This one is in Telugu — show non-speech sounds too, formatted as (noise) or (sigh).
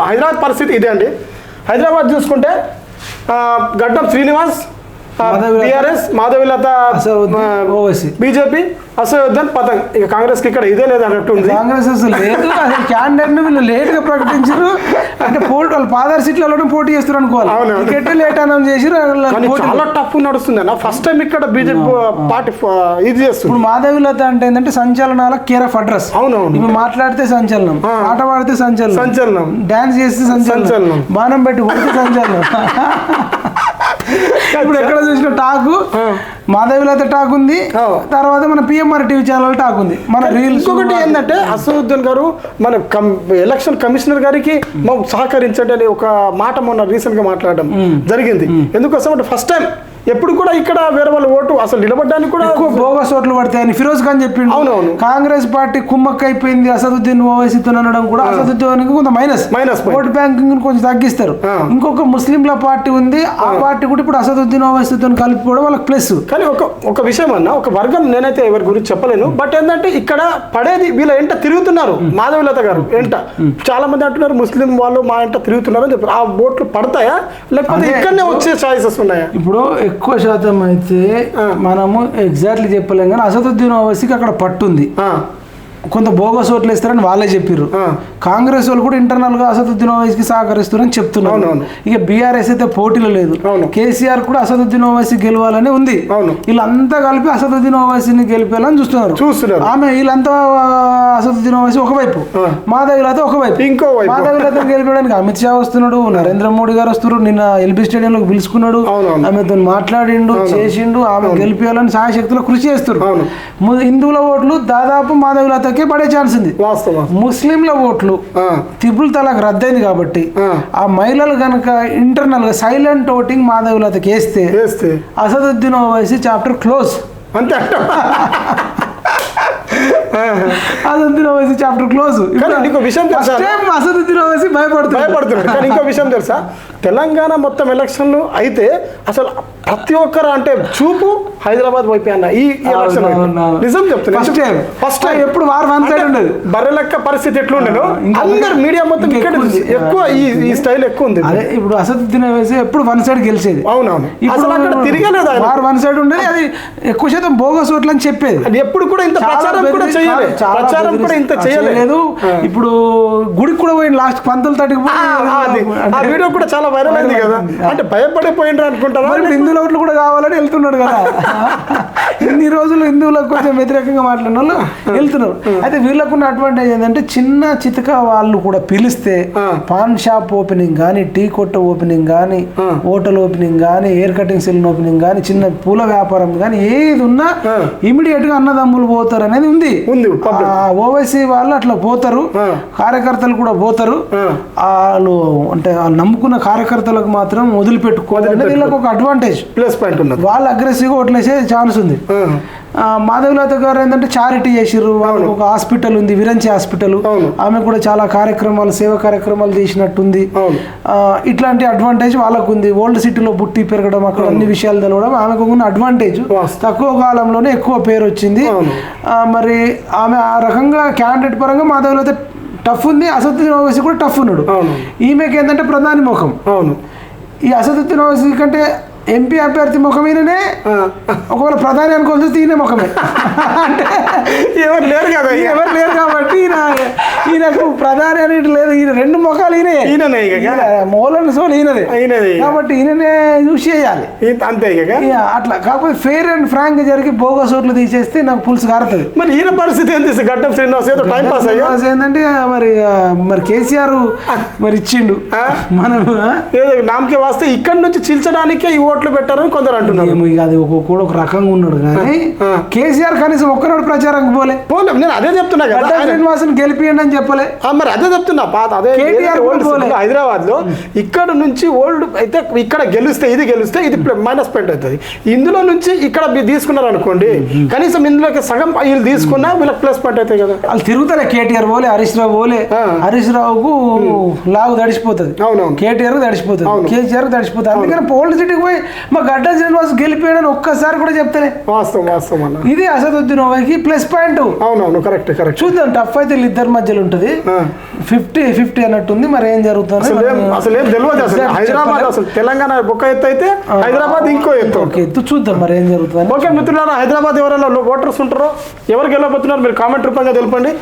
హైదరాబాద్ పరిస్థితి ఇదే అండి. హైదరాబాద్ చూసుకుంటే Gaddam Srinivas T R S Madhavilatha. BJP Asaduddin పతంగ్ ఇక కాంగ్రెస్కి ఇక్కడ ఇదే లేదు అన్నట్టు కాంగ్రెస్ అసలు లేదు అసలు క్యాండిడేట్ని వీళ్ళు లేట్గా ప్రకటించారు అంటే పోటీ వాళ్ళు పాదార్ సీట్లలో పోటీ చేస్తారు అనుకోవాలి. టికెట్ లేట్ అనౌన్స్ చేసిరు చాలా టఫ్ నడుస్తుంది అన్న. ఫస్ట్ టైం ఇక్కడ బీజేపీ పార్టీ ఇది చేస్తుంది. ఇప్పుడు మాధవిలత అంటే ఏంటంటే సంచలనాల కేర్ ఆఫ్ అడ్రస్. అవునవును. ఇవి మాట్లాడితే సంచలనం. ఆ. పాట పాడితే సంచలనం. సంచలనం. డాన్స్ చేస్తే సంచలనం. సంచలనం. బాణం పెట్టి కొడితే సంచలనం. (laughs) (laughs) ఇప్పుడు ఎక్కడ చూసిన టాకు. ఆ. మాధవిలత టాక్ ఉంది. తర్వాత మన పిఎంఆర్ టీవీ ఛానల్ టాక్ ఉంది మన రీల్స్ ఇంకొకటి ఏంటంటే అసదుద్దీన్ గారు మన ఎలక్షన్ కమిషనర్ గారికి మాకు సహకరించండి అని ఒక మాట మొన్న రీసెంట్గా మాట్లాడడం జరిగింది. ఎందుకోసం అంటే ఫస్ట్ టైం ఎప్పుడు కూడా ఇక్కడ వేరే వాళ్ళ ఓటు అసలు నిలబడడానికి కూడా ఎక్కువ బోగస్ ఓట్లు పడతాయని ఫిరోజ్ ఖాన్ చెప్పిండు. అవునవును. కాంగ్రెస్ పార్టీ కుమ్మక్క అయిపోయింది అసదుద్దీన్ ఓవైసీతో అనడం కూడా అసదుద్దీన్ కొంత మైనస్. మైనస్. ఓట్ బ్యాంకింగ్ కొంచెం తగ్గిస్తారు. ఇంకొక ముస్లింల పార్టీ ఉంది ఆ పార్టీ కూడా ఇప్పుడు అసదుద్దీన్ ఓవైసీతో కలుపుకోవడం వాళ్ళకి ప్లస్ కానీ ఒక ఒక విషయం అన్న ఒక వర్గం నేనైతే ఎవరి గురించి చెప్పలేను బట్ ఏంటంటే ఇక్కడ పడేది వీళ్ళ ఎంట తిరుగుతున్నారు మాధవీలత గారు ఎంట. చాలా మంది అంటున్నారు ముస్లిం వాళ్ళు మా ఎంట తిరుగుతున్నారు అని చెప్పారు ఆ ఓట్లు పడతాయా? లేకపోతే. ఇక్కడనే వచ్చే ఛాయిసెస్ ఉన్నాయా? ఇప్పుడు ఎక్కువ శాతం అయితే. మనము ఎగ్జాక్ట్లీ చెప్పలేం కానీ అసదుద్దీన్ ఓవైసీకి అక్కడ పట్టుంది కొంత బోగస్ ఓట్లు వేస్తారని వాళ్ళే చెప్పారు. కాంగ్రెస్ వాళ్ళు కూడా ఇంటర్నల్గా అసదుద్దీన్ ఓవైసీకి సహకరిస్తున్నారని చెప్తున్నారు. ఇక బీఆర్ఎస్ అయితే పోటీలో లేదు. కేసీఆర్ కూడా అసదుద్దీన్ ఓవైసీ గెలవాలని ఉంది. వీళ్ళంతా కలిపి అసదుద్దీన్ ఓవైసీని గెలిపేయాలని చూస్తున్నారు చూస్తున్నారు. ఆమె వీళ్ళంతా అసదుద్దీన్ ఓవైసీ ఒకవైపు ఆ. మాధవిలత ఒకవైపు ఇంకో వైపు. మాధవిలతను గెలిపేయడానికి అమిత్ షా వస్తున్నాడు నరేంద్ర మోడీ గారు వస్తున్నారు నిన్న ఎల్బీ స్టేడియంలోకి పిలుచుకున్నాడు అవునవును. ఆమెతో మాట్లాడిండు చేసిండు ఆమె గెలిపేయాలని సాయశక్తులు కృషి. ము- హిందువుల ఓట్లు దాదాపు మాధవిలతకే పడే ఛాన్స్ ఉంది. ముస్లింల ఓట్లు త్రిపుల్ తలాక్ రద్దయింది కాబట్టి ఆ. మహిళలు కనుక ఇంటర్నల్గా సైలెంట్ ఓటింగ్ మాధవిలతకి వేస్తే వేస్తే. Asaduddin Owaisi chapter close. అంతే అసదుద్దీన్ ఓవైసీ చాప్టర్ క్లోజ్ నీకు విషయం తెలుసా? అసదుద్దీన్ ఓవైసీ భయపడుతుంది. భయపడుతున్నాడు కానీ ఇంకో విషయం తెలుసా? తెలంగాణ మొత్తం ఎలక్షన్లు అయితే అసలు ప్రతి ఒక్కరు అంటే చూపు హైదరాబాద్ వైపే అన్న ఈ ఎలక్షన్. నిజం చెప్తున్నా. First time. ఫస్ట్ టైం ఎప్పుడు వార్ ఉండదు. బర్రెలక్క పరిస్థితి ఎట్లుండేను అందరు మీడియా మొత్తం ఇంకా ఇక్కడ ఎక్కువ ఈ ఈ స్టైల్ ఎక్కువ ఉంది. అదే ఇప్పుడు అసదుద్దీన్ ఓవైసీ ఎప్పుడు వన్ సైడ్ గెలిచేది. అవునవును. అసలు అక్కడ తిరగలేదు వార్ వన్ సైడ్ ఉండేది అది ఎక్కువ శాతం బోగస్ ఓట్లు అని చెప్పేది. అది ఎప్పుడు కూడా ఇంత ప్రచారం కూడా చేయలేదు ప్రచారం కూడా ఇంత చేయలేదు. ఇప్పుడు గుడికి కూడా పోయింది లాస్ట్ పంతులు ఆ, ఆ వీడియో కూడా చాలా వైరల్ అయింది కదా. అంటే భయపడిపోయిండ్రు అనుకుంటారా? హిందువుల ఓట్లు కూడా కావాలని వెళ్తున్నాడు కదా. (laughs) ఇన్ని రోజులు హిందువులకు కొంచెం వ్యతిరేకంగా మాట్లాడిన వాళ్ళు వెళ్తున్నారు. అయితే వీళ్ళకున్న అడ్వాంటేజ్ ఏంటంటే చిన్న చితక వాళ్ళు కూడా పిలిస్తే. పాన్ షాప్ ఓపెనింగ్ కానీ టీ కొట్ట ఓపెనింగ్ కానీ. హోటల్ ఓపెనింగ్ కానీ హెయిర్ కటింగ్ సెలూన్ ఓపెనింగ్ కానీ చిన్న పూల వ్యాపారం కానీ ఏది ఉన్నా. ఇమీడియట్గా అన్నదమ్ములు పోతారు అనేది ఉంది. ఓవైసీ వాళ్ళు అట్లా పోతారు. కార్యకర్తలు కూడా పోతారు. వాళ్ళు అంటే వాళ్ళు నమ్ముకున్న కార్యకర్తలకు మాత్రం వదిలిపెట్టుకోవాలి వీళ్ళకి ఒక అడ్వాంటేజ్ ప్లస్ పాయింట్ వాళ్ళు అగ్రెసివ్గా ఓట్లేసే ఛాన్స్ ఉంది మాధవలత గారు ఏంటంటే చారిటీ చేసిర్రు. ఒక హాస్పిటల్ ఉంది విరంచి హాస్పిటల్. ఆమె కూడా చాలా కార్యక్రమాలు సేవా కార్యక్రమాలు చేసినట్టుంది. ఇట్లాంటి అడ్వాంటేజ్ వాళ్ళకు ఉంది ఓల్డ్ సిటీలో పుట్టి పెరగడం అక్కడ అన్ని విషయాలు తెలవడం ఆమెకు ఉన్న అడ్వాంటేజ్. తక్కువ కాలంలోనే ఎక్కువ పేరు వచ్చింది. మరి ఆమె ఆ రకంగా క్యాండిడేట్ పరంగా మాధవులతో టఫ్ ఉంది. అసదుద్దీన్ ఓవైసీ కూడా టఫ్ ఉన్నాడు. ఈమెకి ఏంటంటే ప్రధాని ముఖం. అవును. ఈ అసదుద్దీన్ ఓవైసీ కంటే ఎంపీ అభ్యర్థి ముఖం ఈయననే ఆ, ఒకవేళ ప్రధాని అనుకోవాల్సి ఈయన ముఖమే (laughs) అంటే ఎవరు లేరు కదా. ఎవరు ఈయనకు ప్రధాని అనేది లేదు. ఈయన రెండు ముఖాలు ఈయనే. ఈయననే ఇక. మూలని సోల్ ఈయనదే. ఈయనదే. కాబట్టి ఈయననే యూజ్ చేయాలి. అంతే ఇక అట్లా కాకపోతే ఫేర్ అండ్ ఫ్రాంక్ జరిగి బోగస్ ఓట్లు తీసేస్తే నాకు పులుసు కారుతుంది. మరి ఈయన పరిస్థితి ఏంటి గడ్డం శ్రీనివాస్ ఏదో టైం పాస్ అయ్యా? ఏంటంటే మరి మరి కేసీఆర్ మరి ఇచ్చిండు? మనం? ఏదో నామకే వాస్తే ఇక్కడ నుంచి చీల్చడానికే ఈ ఓట్లు పెట్టారని కొందరు అంటున్నారు. అది ఒక కూడా ఒక రకంగా ఉన్నాడు కానీ. కేసీఆర్ కనీసం ఒక్కనాడు ప్రచారం పోలే. పోలే. నేను అదే చెప్తున్నా గడ్డ శ్రీనివాసుని గెలిపియండి అని చెప్పలే. మరి అదే చెప్తున్నా పాత అదే. హైదరాబాద్లో ఇక్కడ నుంచి ఓల్డ్ అయితే ఇక్కడ గెలిస్తే ఇది గెలిస్తే ఇది మైనస్ పాయింట్ అవుతుంది. ఇందులో నుంచి ఇక్కడ మీరు తీసుకున్నారు అనుకోండి కనీసం ఇందులోకి సగం వీళ్ళు తీసుకున్నా వీళ్ళకి ప్లస్ పాయింట్ అవుతాయి కదా. వాళ్ళు తిరుగుతారే కేటీఆర్ పోలే హరీష్ రావు పోలే. హరీష్ రావుకు లాగు తడిసిపోతుంది. అవునవును. కేటీఆర్ తడిసిపోతుంది. కేసీఆర్ తడిసిపోతుంది. అందుకని ఓల్డ్ సిటీకి పోయి మా గడ్డ శ్రీనివాస్ గెలిపోయాడని ఒక్కసారి కూడా చెప్తలే. వాస్తవం వాస్తవం అన్న. ఇది అసదుద్దీన్ ప్లస్ పాయింట్ అవునవును కరెక్ట్ కరెక్ట్ చూద్దాం టఫ్ అయితే వీళ్ళిద్దరి మధ్యలో ఉంటుంది. ఫిఫ్టీ ఫిఫ్టీ అన్నట్టుంది మరి ఏం జరుగుతుంది? అసలు ఏం తెలియదు అసలు. హైదరాబాద్. అసలు తెలంగాణ ఒక ఎత్తు అయితే హైదరాబాద్ ఇంకో ఎత్తు. ఓకే ఎత్తు చూద్దాం మరి ఏం జరుగుతుంది ఓకే మిత్రులారా హైదరాబాద్ ఎవరైనా ఓటర్స్ ఉంటారో ఎవరికి వెళ్ళబోతున్నారు మీరు కామెంట్ రూపంగా తెలపండి.